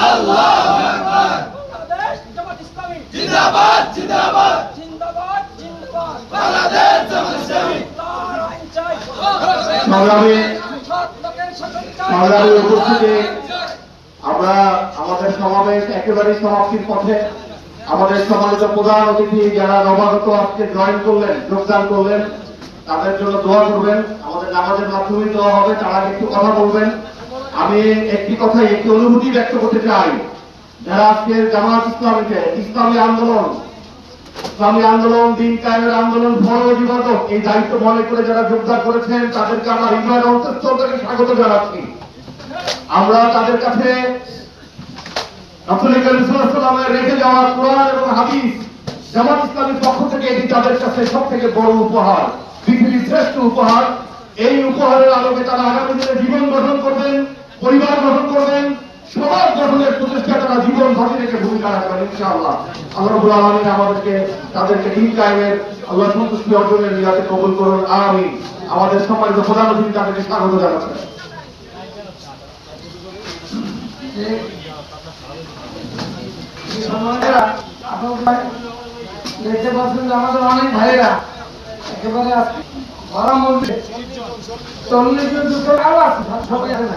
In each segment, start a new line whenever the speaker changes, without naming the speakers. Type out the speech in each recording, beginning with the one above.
আল্লাহু জিন্দাবাদ জিন্দাবাদ আমরা আমাদের সমাবেশ একেবারেই সমাপ্তির পথে। আমাদের সম্মানিত প্রধান অতিথি যারা নবাগত আজকে জয়েন করলেন, যোগদান করলেন, তাদের জন্য দোয়া করবেন। আমাদের নামাজের মাধ্যমে দেওয়া হবে, তারা একটু কথা বলবেন। আমি একটি কথাই, একটি অনুভূতি ব্যক্ত করতে চাই। যারা আজকে জামাত ইসলামীকে, ইসলামী আন্দোলন ইসলামী আন্দোলন, দিন কায়েমের আন্দোলন ফরজ ইবাদত এই দায়িত্ব মনে করে যারা যোগদান করেছেন, তাদেরকে আমরা হৃদয়ের অন্তঃস্থল থেকে স্বাগত জানাচ্ছি। আমরা তাদের কাছে রাসূল করিম সাল্লাল্লাহু আলাইহি ওয়াসাল্লামের রেখে যাওয়া কোরআন এবং হাদিস, জামাত ইসলামের পক্ষ থেকে এটি তাদের কাছে সব থেকে বড় উপহার, পৃথিবীর শ্রেষ্ঠ উপহার। এই উপহারের আলোকে তারা আগামী দিনে জীবন গঠন করবেন। পরিবার গঠন করবেন, সমাজ গঠনের প্রচেষ্টা তারা জীবন ঘটে রেখে ভূমিকা রাখবেন ইনশাআল্লাহ। আল্লাহ রাব্বুল আলামিন আমাদেরকে, তাদেরকে দিন কায়েমের আল্লাহ সন্তুষ্টি অর্জনের নিয়াতে কবুল করুন, আমিন। আমাদের সম্মানিত প্রধান অতিথি তাদেরকে স্বাগত
পাচ্ছেন আমাদের অনেক ভাইয়েরা একেবারে মধ্যে চল্লিশ জন দুটো আরও আছে সবাই আছে না।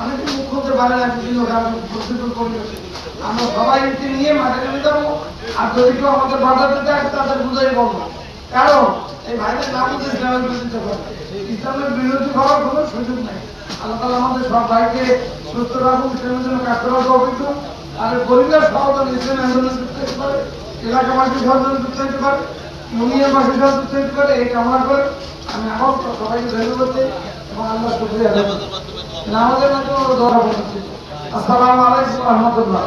অনেকে মুখ করতে পারে না বিভিন্ন আমরা সবাইকে নিয়ে মাঠে নেমে যাব। আর যদি কেউ আমাদের বাধা দিতে আসে, তাদের বুঝাই বলব। কারণ এই ভাইদের নাম হচ্ছে ইসলামের বিরোধিতা করে। ইসলামের বিরোধী হওয়ার কোনো সুযোগ নেই। আল্লাহ তালা আমাদের সব ভাইকে সুস্থ রাখুন ইসলামের জন্য কাজ করার অভিজ্ঞ আর পরিবার সহযোগ ইসলামী আন্দোলন যুক্ত হতে পারে, এলাকাবাসী সহযোগ যুক্ত হতে পারে ইউনিয়নবাসী সহযোগ যুক্ত হতে পারে, এই কামনা করে আমি আবার সবাইকে ধন্যবাদ এবং আল্লাহ শুক্রিয়া আমাদের মতো দোয়া করছি আসসালামু আলাইকুম রহমতুল্লাহ।